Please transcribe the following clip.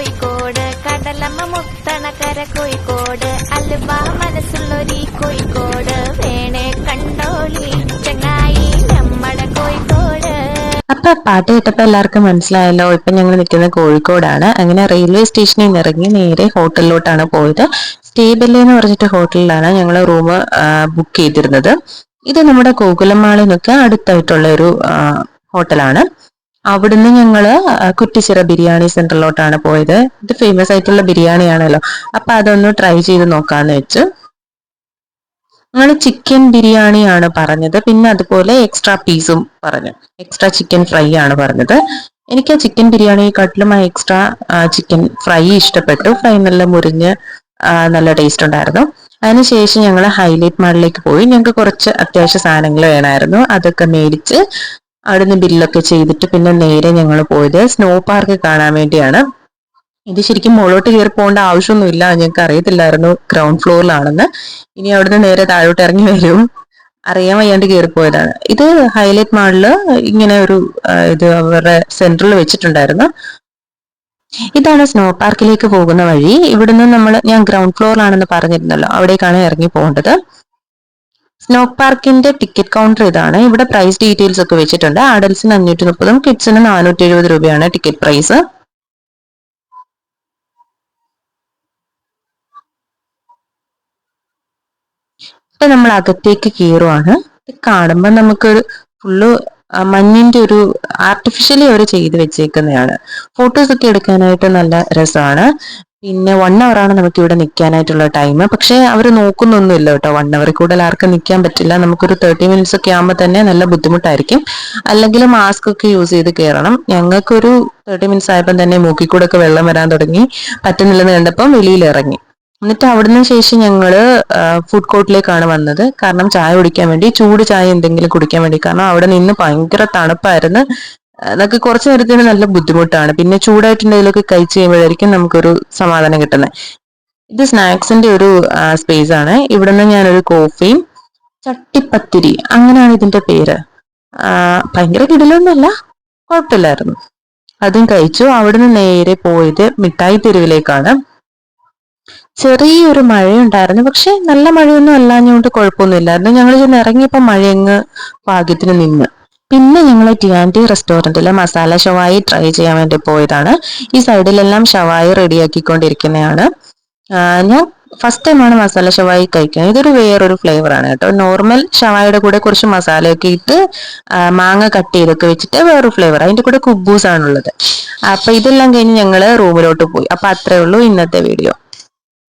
കോഴിക്കോട് കടലമ്മ മുത്തണ മുത്തണക്കര കോഴിക്കോട് അലുവ മനസ്സുള്ളൊരി കോഴിക്കോട്. വേണേ കണ്ടോളി ചങ്ങായി നമ്മടെ കോഴിക്കോട്. അപ്പൊ പാട്ട് കേട്ടപ്പോ എല്ലാവർക്കും മനസ്സിലായല്ലോ ഇപ്പൊ ഞങ്ങൾ നിൽക്കുന്നത് കോഴിക്കോടാണ്. അങ്ങനെ റെയിൽവേ സ്റ്റേഷനിൽ നിന്ന് ഇറങ്ങി നേരെ ഹോട്ടലിലോട്ടാണ് പോയത്. സ്റ്റേബിലെ എന്ന് പറഞ്ഞിട്ട് ഹോട്ടലിലാണ് ഞങ്ങൾ റൂം ബുക്ക് ചെയ്തിരുന്നത്. ഇത് നമ്മുടെ ഗോകുലമാളിൽ നിന്നൊക്കെ അടുത്തായിട്ടുള്ള ഒരു ഹോട്ടലാണ്. അവിടുന്ന് ഞങ്ങൾ കുറ്റിച്ചിറ ബിരിയാണി സെന്ററിലോട്ടാണ് പോയത്. ഇത് ഫേമസ് ആയിട്ടുള്ള ബിരിയാണി ആണല്ലോ അപ്പൊ അതൊന്ന് ട്രൈ ചെയ്ത് നോക്കാന്ന് വെച്ചു. ഞങ്ങൾ ചിക്കൻ ബിരിയാണി ആണ് പറഞ്ഞത്. പിന്നെ അതുപോലെ എക്സ്ട്രാ പീസും പറഞ്ഞു. എക്സ്ട്രാ ചിക്കൻ ഫ്രൈ ആണ് പറഞ്ഞത്. എനിക്ക് ആ ചിക്കൻ ബിരിയാണിയെക്കാട്ടിലും ആ എക്സ്ട്രാ ചിക്കൻ ഫ്രൈ ഇഷ്ടപ്പെട്ടു. ഫ്രൈ നല്ല മുരിഞ്ഞ് നല്ല ടേസ്റ്റ് ഉണ്ടായിരുന്നു. അതിനുശേഷം ഞങ്ങൾ ഹൈലൈറ്റ് മാളിലേക്ക് പോയി. ഞങ്ങൾക്ക് കുറച്ച് അത്യാവശ്യ സാധനങ്ങൾ വേണമായിരുന്നു അതൊക്കെ മേടിച്ച് അവിടുന്ന് ബില്ലൊക്കെ ചെയ്തിട്ട് പിന്നെ നേരെ ഞങ്ങൾ പോയത് സ്നോ പാർക്ക് കാണാൻ വേണ്ടിയാണ്. ഇത് ശരിക്കും മുകളോട്ട് കയറി പോകേണ്ട ആവശ്യമൊന്നുമില്ല. ഞങ്ങൾക്ക് അറിയത്തില്ലായിരുന്നു ഗ്രൗണ്ട് ഫ്ലോറിലാണെന്ന് ഇനി അവിടുന്ന് നേരെ താഴോട്ട് ഇറങ്ങി വരും. അറിയാൻ വയ്യാണ്ട് കയറിപ്പോയതാണ് ഇത് ഹൈലൈറ്റ് മാളിൽ ഇങ്ങനെ ഒരു ഇത് അവരുടെ സെന്ററിൽ വെച്ചിട്ടുണ്ടായിരുന്നു. ഇതാണ് സ്നോ പാർക്കിലേക്ക് പോകുന്ന വഴി. ഇവിടുന്ന് നമ്മൾ ഞാൻ ഗ്രൗണ്ട് ഫ്ലോറിലാണെന്ന് പറഞ്ഞിരുന്നല്ലോ. അവിടേക്കാണ് ഇറങ്ങി പോകേണ്ടത്. സ്നോ പാർക്കിന്റെ ടിക്കറ്റ് കൗണ്ടർ ഇതാണ്. ഇവിടെ പ്രൈസ് ഡീറ്റെയിൽസ് ഒക്കെ വെച്ചിട്ടുണ്ട്. അഡൽസിന് അഞ്ഞൂറ്റി മുപ്പതും കിഡ്സിന് നാനൂറ്റി എഴുപത് രൂപയാണ് ടിക്കറ്റ് പ്രൈസ് ഇപ്പൊ നമ്മൾ അകത്തേക്ക് കീറുവാണ് ഇത് കാണുമ്പോൾ നമുക്കൊരു ഫുള്ള് മഞ്ഞിന്റെ ഒരു ആർട്ടിഫിഷ്യലി അവർ ചെയ്ത് വെച്ചേക്കുന്നതാണ്. ഫോട്ടോസ് ഒക്കെ എടുക്കാനായിട്ട് നല്ല രസമാണ്. പിന്നെ വൺ അവർ ആണ് നമുക്ക് ഇവിടെ നിൽക്കാനായിട്ടുള്ള ടൈം പക്ഷെ അവർ നോക്കുന്നൊന്നുമില്ല കേട്ടോ. വൺ അവർ കൂടുതൽ ആർക്കും നിൽക്കാൻ പറ്റില്ല. നമുക്കൊരു തേർട്ടി മിനിറ്റ്സ് ഒക്കെ ആകുമ്പോൾ തന്നെ നല്ല ബുദ്ധിമുട്ടായിരിക്കും. അല്ലെങ്കിൽ മാസ്ക് ഒക്കെ യൂസ് ചെയ്ത് കയറണം ഞങ്ങൾക്കൊരു തേർട്ടി മിനിറ്റ്സ് ആയപ്പോൾ തന്നെ മൂക്കിൽ ഒക്കെ വെള്ളം വരാൻ തുടങ്ങി. പറ്റുന്നില്ലെന്ന് കണ്ടപ്പം വെളിയിൽ ഇറങ്ങി. എന്നിട്ട് അവിടുന്ന് ശേഷം ഞങ്ങൾ ഫുഡ് കോർട്ടിലേക്കാണ് വന്നത്. കാരണം ചായ കുടിക്കാൻ വേണ്ടി ചൂട് ചായ എന്തെങ്കിലും കുടിക്കാൻ വേണ്ടി. കാരണം അവിടെ നിന്ന് ഭയങ്കര തണുപ്പായിരുന്നു. അതൊക്കെ കുറച്ച് നേരത്തിന് നല്ല ബുദ്ധിമുട്ടാണ്. പിന്നെ ചൂടായിട്ടുണ്ടെങ്കിലൊക്കെ കഴിച്ച് കഴിയുമ്പോഴായിരിക്കും നമുക്കൊരു സമാധാനം കിട്ടുന്നത് ഇത് സ്നാക്സിന്റെ ഒരു സ്പേസ് ആണ്. ഇവിടുന്ന് ഞാനൊരു കോഫിയും ചട്ടിപ്പത്തിരി അങ്ങനെയാണ് ഇതിന്റെ പേര്. ഭയങ്കര കിടലൊന്നുമല്ല കുഴപ്പമില്ലായിരുന്നു. അതും കഴിച്ചു. അവിടുന്ന് നേരെ പോയത് മിഠായി തെരുവിലേക്കാണ്. ചെറിയൊരു മഴയുണ്ടായിരുന്നു പക്ഷെ നല്ല മഴയൊന്നും അല്ലാഞ്ഞുകൊണ്ട് കുഴപ്പമൊന്നുമില്ലായിരുന്നു. ഞങ്ങൾ ചെന്ന് ഇറങ്ങിയപ്പോൾ മഴയങ്ങ് ഭാഗ്യത്തിന് നിന്ന്. പിന്നെ ഞങ്ങൾ ടിയാന്റി റെസ്റ്റോറന്റിലെ മസാല ഷവായി ട്രൈ ചെയ്യാൻ വേണ്ടി പോയതാണ്. ഈ സൈഡിലെല്ലാം ഷവായി റെഡിയാക്കിക്കൊണ്ടിരിക്കുന്നതാണ് ഞാൻ ഫസ്റ്റ് ടൈമാണ് മസാല ഷവായി കഴിക്കുന്നത്. ഇതൊരു വേറൊരു ഫ്ലേവർ ആണ് കേട്ടോ. നോർമൽ ഷവായിയുടെ കൂടെ കുറച്ച് മസാലയൊക്കെ ഇട്ട് മാങ്ങ കട്ട് ചെയ്തൊക്കെ വെച്ചിട്ട് വേറൊരു ഫ്ലേവർ അതിന്റെ കൂടെ കുബൂസ് ആണുള്ളത്. അപ്പൊ ഇതെല്ലാം കഴിഞ്ഞ് ഞങ്ങൾ റൂമിലോട്ട് പോയി. അപ്പൊ അത്രേ ഉള്ളൂ ഇന്നത്തെ വീഡിയോ